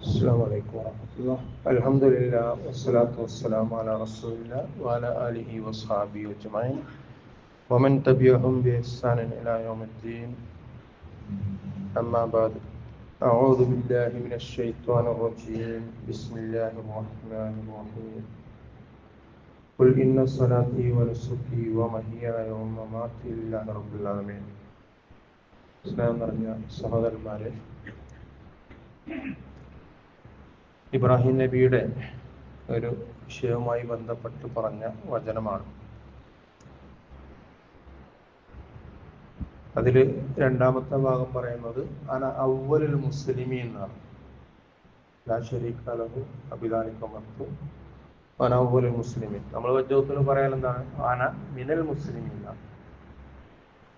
السلام عليكم ورحمة الله الحمد لله والصلاة والسلام على رسول الله وعلى آله وصحبه أجمعين ومن تبعهم بإحسان إلى يوم الدين أما بعد أعوذ بالله من الشيطان الرجيم بسم الله الرحمن الرحيم قل إن صلاتي ونسكي ومحياي ومماتي لله رب العالمين സ്നേഹം നിറഞ്ഞ സഹോദരന്മാരെ ഇബ്രാഹിം നബിയുടെ ഒരു വിഷയവുമായി ബന്ധപ്പെട്ട് പറഞ്ഞ വചനമാണ്. അതിൽ രണ്ടാമത്തെ ഭാഗം പറയുന്നത് അന അവലുൽ മുസ്ലിമി എന്നാണ്. ലാ ഷരീഖ് അന അവലുൽ മുസ്ലിമി നമ്മൾ വജ്ജത്തിൽ പറയാൻ എന്താണ്? അന മിനൽ മുസ്ലിമി എന്നാണ്.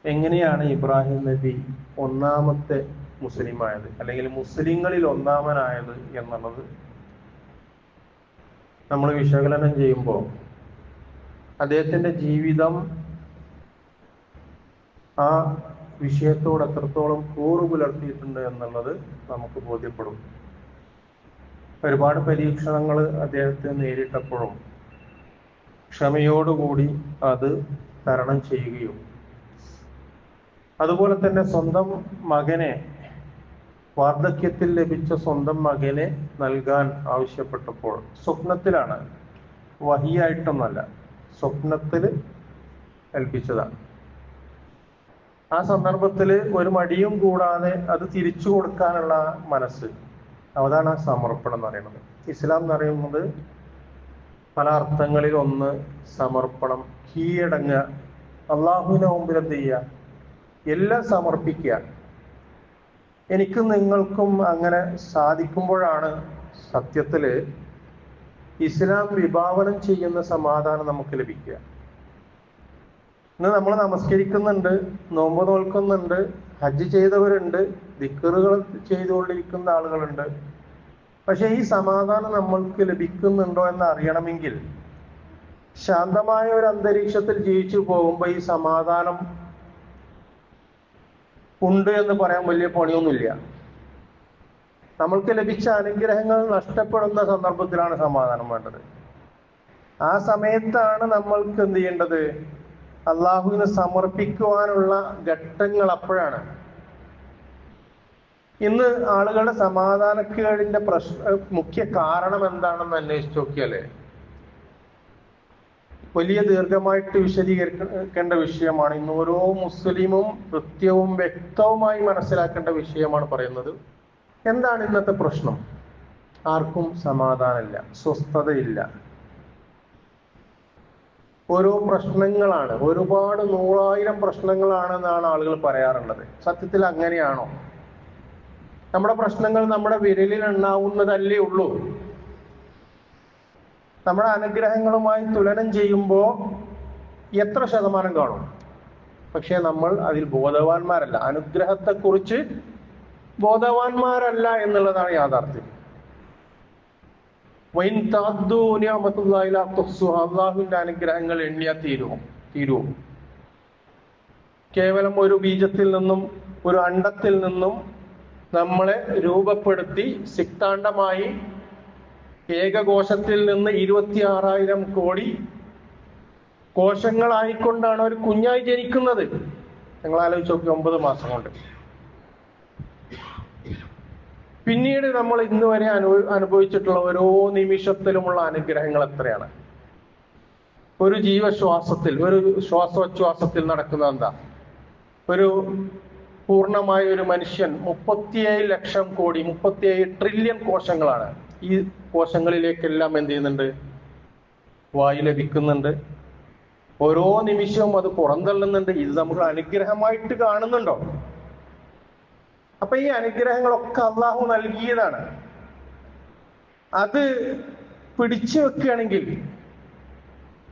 എങ്ങനെയാണ് ഇബ്രാഹിം നബി ഒന്നാമത്തെ മുസ്ലിമായത് അല്ലെങ്കിൽ മുസ്ലിങ്ങളിൽ ഒന്നാമനായത് എന്നുള്ളത് നമ്മൾ വിശകലനം ചെയ്യുമ്പോൾ അദ്ദേഹത്തിന്റെ ജീവിതം ആ വിഷയത്തോട് എത്രത്തോളം കൂറു പുലർത്തിയിട്ടുണ്ട് എന്നുള്ളത് നമുക്ക് ബോധ്യപ്പെടും. ഒരുപാട് പരീക്ഷണങ്ങൾ അദ്ദേഹത്തെ നേരിട്ടപ്പോഴും ക്ഷമയോടുകൂടി അത് തരണം ചെയ്യുകയും. അതുപോലെ തന്നെ സ്വന്തം മകനെ വാർദ്ധക്യത്തിൽ ലഭിച്ച സ്വന്തം മകനെ നൽകാൻ ആവശ്യപ്പെട്ടപ്പോൾ സ്വപ്നത്തിലാണ്. വഹിയായിട്ടൊന്നല്ല സ്വപ്നത്തിൽ ഏൽപ്പിച്ചതാണ്. ആ സന്ദർഭത്തിൽ ഒരു മടിയും കൂടാതെ അത് തിരിച്ചു കൊടുക്കാനുള്ള മനസ്സ്. അതാണ് ആ സമർപ്പണം എന്ന് പറയുന്നത്. ഇസ്ലാം എന്ന് പറയുന്നത് പല അർത്ഥങ്ങളിൽ ഒന്ന് സമർപ്പണം കീഴടങ്ങുക അള്ളാഹുവിനെ മുമ്പിൽ എന്ത് ചെയ്യുക? എല്ലാം സമർപ്പിക്കുക. എനിക്കും നിങ്ങൾക്കും അങ്ങനെ സാധിക്കുമ്പോഴാണ് സത്യത്തിൽ ഇസ്ലാം വിഭാവനം ചെയ്യുന്ന സമാധാനം നമുക്ക് ലഭിക്കുക. ഇന്ന് നമ്മൾ നമസ്കരിക്കുന്നുണ്ട് നോമ്പ് നോൽക്കുന്നുണ്ട് ഹജ്ജ് ചെയ്തവരുണ്ട് ദിക്കറുകൾ ചെയ്തുകൊണ്ടിരിക്കുന്ന ആളുകളുണ്ട്. പക്ഷെ ഈ സമാധാനം നമ്മൾക്ക് ലഭിക്കുന്നുണ്ടോ എന്ന് അറിയണമെങ്കിൽ ശാന്തമായ ഒരു അന്തരീക്ഷത്തിൽ ജീവിച്ചു പോകുമ്പോൾ ഈ സമാധാനം ഉണ്ട് എന്ന് പറയാൻ വലിയ പണിയൊന്നുമില്ല. നമ്മൾക്ക് ലഭിച്ച അനുഗ്രഹങ്ങൾ നഷ്ടപ്പെടുന്ന സന്ദർഭത്തിലാണ് സമാധാനം വേണ്ടത്. ആ സമയത്താണ് നമ്മൾക്ക് എന്ത് ചെയ്യേണ്ടത്? അള്ളാഹുവിന് സമർപ്പിക്കുവാനുള്ള ഘട്ടങ്ങൾ അപ്പോഴാണ്. ഇന്ന് ആളുകളുടെ സമാധാനക്കേടിന്റെ പ്രശ്ന മുഖ്യ കാരണം എന്താണെന്ന് അന്വേഷിച്ചു നോക്കിയാലേ വലിയ ദീർഘമായിട്ട് വിശദീകരിക്കേണ്ട വിഷയമാണ്. ഇന്ന് ഓരോ മുസ്ലിമും കൃത്യവും വ്യക്തവുമായി മനസ്സിലാക്കേണ്ട വിഷയമാണ് പറയുന്നത്. എന്താണ് ഇന്നത്തെ പ്രശ്നം? ആർക്കും സമാധാനമില്ല സ്വസ്ഥതയില്ല. ഓരോ പ്രശ്നങ്ങളാണ് ഒരുപാട് നൂറായിരം പ്രശ്നങ്ങളാണെന്നാണ് ആളുകൾ പറയാറുള്ളത്. സത്യത്തിൽ അങ്ങനെയാണോ? നമ്മുടെ പ്രശ്നങ്ങൾ നമ്മുടെ വിരലിൽ എണ്ണാവുന്നതല്ലേ ഉള്ളൂ. നമ്മുടെ അനുഗ്രഹങ്ങളുമായി തുലനം ചെയ്യുമ്പോൾ എത്ര ശതമാനം കാണും? പക്ഷെ നമ്മൾ അതിൽ ബോധവാന്മാരല്ല. അനുഗ്രഹത്തെക്കുറിച്ച് ബോധവാന്മാരല്ല എന്നുള്ളതാണ് യാഥാർത്ഥ്യം. അള്ളാഹുവിന്റെ അനുഗ്രഹങ്ങൾ എണ്ണിയാ തീരുമോ? തീരുമോ? കേവലം ഒരു ബീജത്തിൽ നിന്നും ഒരു അണ്ടത്തിൽ നിന്നും നമ്മളെ രൂപപ്പെടുത്തി സിക്താണ്ഡമായി ഏകകോശത്തിൽ നിന്ന് ഇരുപത്തി ആറായിരം കോടി കോശങ്ങളായിക്കൊണ്ടാണ് ഒരു കുഞ്ഞായി ജനിക്കുന്നത്. നിങ്ങൾ ആലോചിച്ച് നോക്കി ഒമ്പത് മാസം കൊണ്ട്. പിന്നീട് നമ്മൾ ഇന്ന് വരെ അനുഭവ അനുഭവിച്ചിട്ടുള്ള ഓരോ നിമിഷത്തിലുമുള്ള അനുഗ്രഹങ്ങൾ എത്രയാണ്? ഒരു ജീവശ്വാസത്തിൽ ഒരു ശ്വാസോച്ഛ്വാസത്തിൽ നടക്കുന്ന എന്താ? ഒരു പൂർണമായ ഒരു മനുഷ്യൻ മുപ്പത്തിയേഴ് ലക്ഷം കോടി മുപ്പത്തിയേഴ് ട്രില്യൺ കോശങ്ങളാണ്. ഈ കോശങ്ങളിലേക്കെല്ലാം എന്ത് ചെയ്യുന്നുണ്ട്? വായു ലഭിക്കുന്നുണ്ട്. ഓരോ നിമിഷവും അത് പുറന്തള്ളുന്നുണ്ട്. ഇത് നമുക്ക് അനുഗ്രഹമായിട്ട് കാണുന്നുണ്ടോ? അപ്പൊ ഈ അനുഗ്രഹങ്ങളൊക്കെ അള്ളാഹു നൽകിയതാണ്. അത് പിടിച്ചു വെക്കുകയാണെങ്കിൽ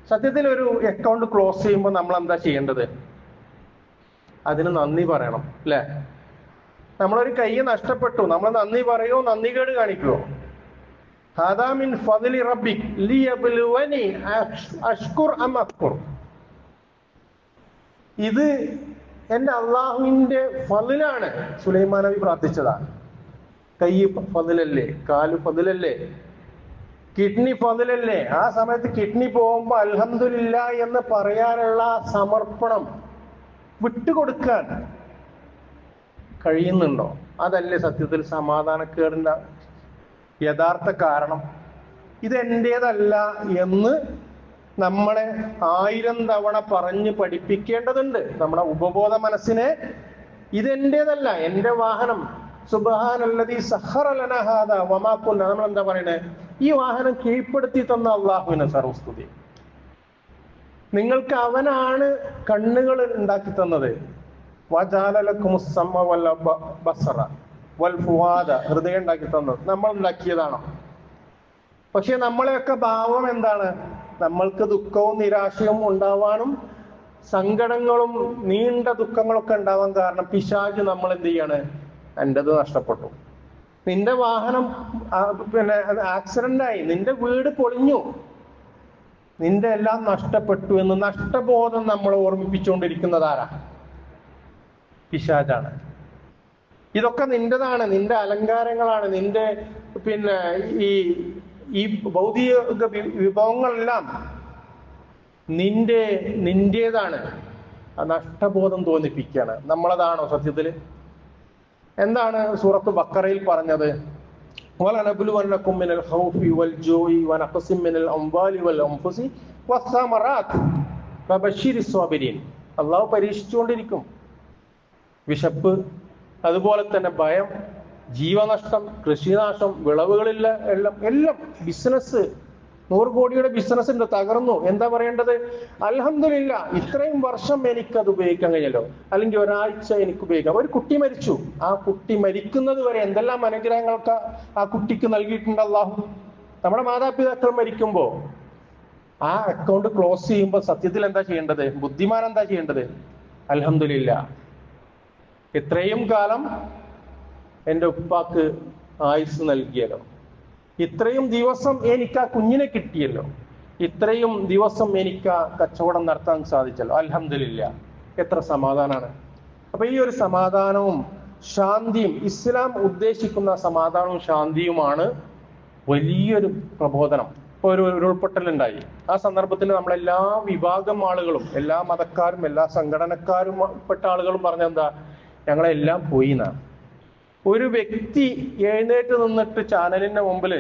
സത്യത്തിൽ ഒരു അക്കൗണ്ട് ക്ലോസ് ചെയ്യുമ്പോൾ നമ്മൾ എന്താ ചെയ്യേണ്ടത്? അതിന് നന്ദി പറയണം അല്ലെ? നമ്മളൊരു കൈ നഷ്ടപ്പെട്ടു. നമ്മൾ നന്ദി പറയോ? നന്ദി കേട് കാണിക്കുവോ? ഹാദാമിൻ ഫضലി റബ്ബിക് ലിയബ്ലുവനി അഷ്കുർ അം ഇത് എന്റെ അള്ളാഹുവിന്റെ ഫലിലാണ് സുലൈമാൻ നബി പ്രാർത്ഥിച്ചതാണ്. കൈ ഫതിലല്ലേ കാൽ ഫതിലല്ലേ കിഡ്നി ഫതിലല്ലേ? ആ സമയത്ത് കിഡ്നി പോകുമ്പോ അലഹമില്ല എന്ന് പറയാനുള്ള സമർപ്പണം വിട്ടുകൊടുക്കാൻ കഴിയുന്നുണ്ടോ? അതല്ലേ സത്യത്തിൽ സമാധാനക്കേടിന്റെ യഥാർത്ഥ കാരണം. ഇതെന്റേതല്ല എന്ന് നമ്മളെ ആയിരം തവണ പറഞ്ഞ് പഠിപ്പിക്കേണ്ടതുണ്ട്. നമ്മുടെ ഉപബോധ മനസ്സിനെ ഇതെന്റേതല്ല. എന്റെ വാഹനം. സുബഹാനല്ലതി സഹറലനഹാദ വമാക്കുന്ന നമ്മൾ എന്താ പറയണേ? ഈ വാഹനം കീഴ്പ്പെടുത്തി തന്ന അള്ളാഹുവിനെ സർവസ്തുതി നിങ്ങൾക്ക് അവനാണ് കണ്ണുകൾ ഉണ്ടാക്കി തന്നത്. വജാലലക്കും ബസറ. വൽ ഫുവാദ ഹൃദയം ഉണ്ടാക്കി തന്നത് നമ്മൾ ഉണ്ടാക്കിയതാണോ? പക്ഷെ നമ്മളെയൊക്കെ ഭാവം എന്താണ്? നമ്മൾക്ക് ദുഃഖവും നിരാശയും ഉണ്ടാവാനും സങ്കടങ്ങളും നീണ്ട ദുഃഖങ്ങളൊക്കെ ഉണ്ടാവാൻ കാരണം പിശാജ് നമ്മൾ എന്ത് ചെയ്യാണ്? എന്റെത് നഷ്ടപ്പെട്ടു. നിന്റെ വാഹനം പിന്നെ ആക്സിഡന്റ് ആയി. നിന്റെ വീട് പൊളിഞ്ഞു. നിന്റെ എല്ലാം നഷ്ടപ്പെട്ടു എന്ന് നഷ്ടബോധം നമ്മളെ ഓർമ്മിപ്പിച്ചുകൊണ്ടിരിക്കുന്നത് ആരാ? പിശാജാണ് ഇതൊക്കെ നിന്റേതാണ് നിന്റെ അലങ്കാരങ്ങളാണ് നിന്റെ പിന്നെ ഈ ഈ ഭൗതിക വി- വിഭവങ്ങളെല്ലാം നിന്റെ നിന്റേതാണ് ആ നഷ്ടബോധം തോന്നിപ്പിക്കുകയാണ് നമ്മളതാണോ സത്യത്തില് എന്താണ് സൂറത്ത് ബക്കറയിൽ പറഞ്ഞത് وَلَنَبْلُوَنَّكُم مِّنَ الْخَوْفِ وَالْجُوعِ وَنَقْصٍ مِّنَ الْأَمْوَالِ وَالْأَنفُسِ وَالثَّمَرَاتِ فَبَشِّرِ الصَّابِرِينَ അള്ളാഹു പരീക്ഷിച്ചുകൊണ്ടിരിക്കും വിശപ്പ് അതുപോലെ തന്നെ ഭയം ജീവനഷ്ടം കൃഷിനാശം വിളവുകളില്ല എല്ലാം എല്ലാം ബിസിനസ് നൂറ് കോടിയുടെ ബിസിനസ് ഉണ്ട് തകർന്നു. എന്താ പറയേണ്ടത്? അലഹമില്ല ഇത്രയും വർഷം എനിക്കത് ഉപയോഗിക്കാൻ കഴിഞ്ഞല്ലോ. അല്ലെങ്കിൽ ഒരാഴ്ച എനിക്ക് ഉപയോഗിക്കാം. ഒരു കുട്ടി മരിച്ചു. ആ കുട്ടി മരിക്കുന്നത് വരെ എന്തെല്ലാം അനുഗ്രഹങ്ങൾക്ക് ആ കുട്ടിക്ക് നൽകിയിട്ടുണ്ട് അള്ളാഹു നമ്മുടെ മാതാപിതാക്കൾ മരിക്കുമ്പോ ആ അക്കൗണ്ട് ക്ലോസ് ചെയ്യുമ്പോൾ സത്യത്തിൽ എന്താ ചെയ്യേണ്ടത്? ബുദ്ധിമാൻ എന്താ ചെയ്യേണ്ടത്? അൽഹംദുലില്ല. ഇത്രയും കാലം എന്റെ ഉപ്പാക്ക് ആയുസ് നൽകിയല്ലോ. ഇത്രയും ദിവസം എനിക്ക് ആ കുഞ്ഞിനെ കിട്ടിയല്ലോ. ഇത്രയും ദിവസം എനിക്ക് ആ കച്ചവടം നടത്താൻ സാധിച്ചല്ലോ. അലഹമില്ല എത്ര സമാധാനമാണ് അപ്പൊ ഈ ഒരു സമാധാനവും ശാന്തിയും ഇസ്ലാം ഉദ്ദേശിക്കുന്ന സമാധാനവും ശാന്തിയുമാണ് വലിയൊരു പ്രബോധനം. ഇപ്പൊ ഒരു ഉരുൾപൊട്ടലുണ്ടായി. ആ സന്ദർഭത്തിൽ നമ്മളെല്ലാ വിഭാഗം ആളുകളും എല്ലാ മതക്കാരും എല്ലാ സംഘടനക്കാരും പെട്ട ആളുകളും പറഞ്ഞെന്താ? ഞങ്ങളെല്ലാം പോയി എന്നാണ് ഒരു വ്യക്തി എഴുന്നേറ്റ് നിന്നിട്ട് ചാനലിന്റെ മുമ്പിൽ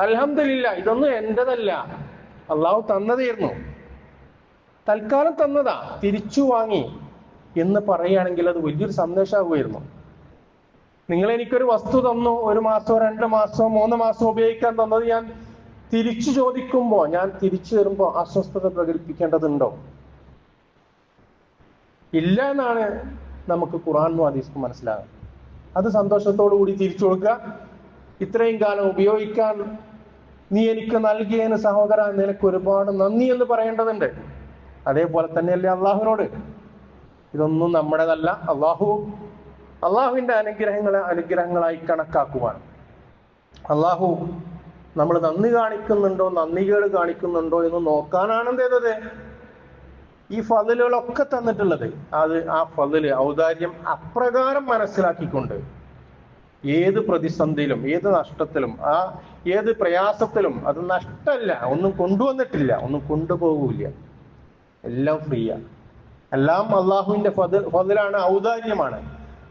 അൽഹംദുലില്ല ഇതൊന്നും എന്റേതല്ല. അള്ളാഹു തന്നതായിരുന്നു. തൽക്കാലം തന്നതാ. തിരിച്ചു വാങ്ങി. എന്ന് പറയുകയാണെങ്കിൽ അത് വലിയൊരു സന്ദേശമാകുമായിരുന്നു നിങ്ങൾ എനിക്കൊരു വസ്തു തന്നു. ഒരു മാസമോ രണ്ട് മാസമോ മൂന്ന് മാസമോ ഉപയോഗിക്കാൻ തന്നത് ഞാൻ തിരിച്ചു ചോദിക്കുമ്പോ ഞാൻ തിരിച്ചു തരുമ്പോ അസ്വസ്ഥത പ്രകടിപ്പിക്കേണ്ടതുണ്ടോ? ഇല്ല എന്നാണ് നമുക്ക് ഖുറാനും ഹദീസും മനസ്സിലാകും. അത് സന്തോഷത്തോടു കൂടി തിരിച്ചു കൊടുക്കുക. ഇത്രയും കാലം ഉപയോഗിക്കാൻ നീ എനിക്ക് നൽകിയതിന് സഹോദര നിനക്ക് ഒരുപാട് നന്ദി എന്ന് പറയേണ്ടതുണ്ട്. അതേപോലെ തന്നെയല്ലേ അള്ളാഹുവിനോട്. ഇതൊന്നും നമ്മുടേതല്ല. അള്ളാഹു അള്ളാഹുവിന്റെ അനുഗ്രഹങ്ങളെ അനുഗ്രഹങ്ങളായി കണക്കാക്കുവാൻ. അള്ളാഹു നമ്മൾ നന്ദി കാണിക്കുന്നുണ്ടോ നന്ദികേട് കാണിക്കുന്നുണ്ടോ എന്ന് നോക്കാനാണ് എന്ത് ചെയ്തത്? ഈ ഫതിലുകളൊക്കെ തന്നിട്ടുള്ളത്. അത് ആ ഫതിൽ ഔദാര്യം അപ്രകാരം മനസ്സിലാക്കിക്കൊണ്ട് ഏത് പ്രതിസന്ധിയിലും ഏത് നഷ്ടത്തിലും ആ ഏത് പ്രയാസത്തിലും അത് നഷ്ടമല്ല ഒന്നും കൊണ്ടുവന്നിട്ടില്ല ഒന്നും കൊണ്ടുപോകൂല എല്ലാം ഫ്രീയാ. എല്ലാം അള്ളാഹുവിന്റെ ഫതിൽ ഫതിലാണ് ഔദാര്യമാണ്.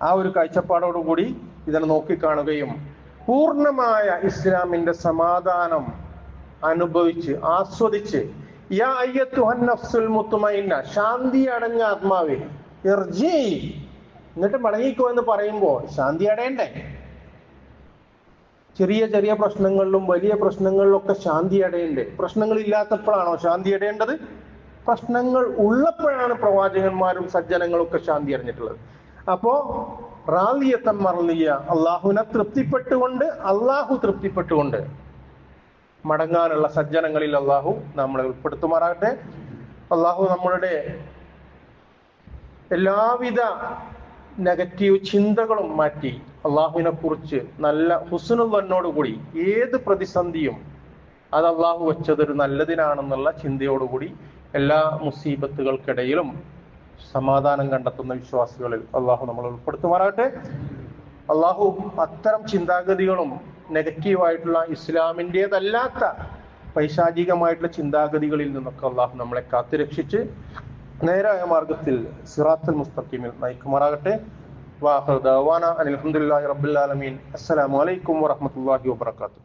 ആ ഒരു കാഴ്ചപ്പാടോടുകൂടി ഇതിനെ നോക്കിക്കാണുകയും പൂർണമായ ഇസ്ലാമിന്റെ സമാധാനം അനുഭവിച്ച് ആസ്വദിച്ച് ശാന്തി അടഞ്ഞ ആത്മാവേ എന്നിട്ട് മടങ്ങിക്കോ എന്ന് പറയുമ്പോൾ ശാന്തി അടയണ്ടേ? ചെറിയ ചെറിയ പ്രശ്നങ്ങളിലും വലിയ പ്രശ്നങ്ങളിലൊക്കെ ശാന്തി അടയണ്ടേ? പ്രശ്നങ്ങൾ ഇല്ലാത്തപ്പോഴാണോ ശാന്തി അടയേണ്ടത്? പ്രശ്നങ്ങൾ ഉള്ളപ്പോഴാണ് പ്രവാചകന്മാരും സജ്ജനങ്ങളും ഒക്കെ ശാന്തി അടഞ്ഞിട്ടുള്ളത് അപ്പോ റാലിയത്തൻ മറലിയ അള്ളാഹുവിനെ തൃപ്തിപ്പെട്ടുകൊണ്ട് അള്ളാഹു തൃപ്തിപ്പെട്ടുകൊണ്ട് മടങ്ങാനുള്ള സജ്ജനങ്ങളിൽ അള്ളാഹു നമ്മളെ ഉൾപ്പെടുത്തുമാറാകട്ടെ. അള്ളാഹു നമ്മളുടെ എല്ലാവിധ നെഗറ്റീവ് ചിന്തകളും മാറ്റി അള്ളാഹുവിനെ കുറിച്ച് നല്ല കൂടി ഏത് പ്രതിസന്ധിയും അത് അള്ളാഹു വെച്ചത് ഒരു നല്ലതിനാണെന്നുള്ള ചിന്തയോടുകൂടി എല്ലാ മുസീബത്തുകൾക്കിടയിലും സമാധാനം കണ്ടെത്തുന്ന വിശ്വാസികളിൽ അള്ളാഹു നമ്മൾ ഉൾപ്പെടുത്തുമാറാകട്ടെ. അള്ളാഹു അത്തരം ചിന്താഗതികളും നെഗറ്റീവായിട്ടുള്ള ഇസ്ലാമിന്റെതല്ലാത്ത പൈശാചികമായിട്ടുള്ള ചിന്താഗതികളിൽ നിന്നൊക്കെ അള്ളാഹു നമ്മളെ കാത്തുരക്ഷിച്ച് നേരായ മാർഗത്തിൽ സിറാത്തുൽ മുസ്തഖീമിൽ നയിക്കുമാറാകട്ടെ. അലഹമുല്ലാ റബ്ബിൽ ആലമീൻ. അസ്സലാമു അലൈക്കും വറഹ്മത്തുള്ളാഹി വബറകാതുഹു.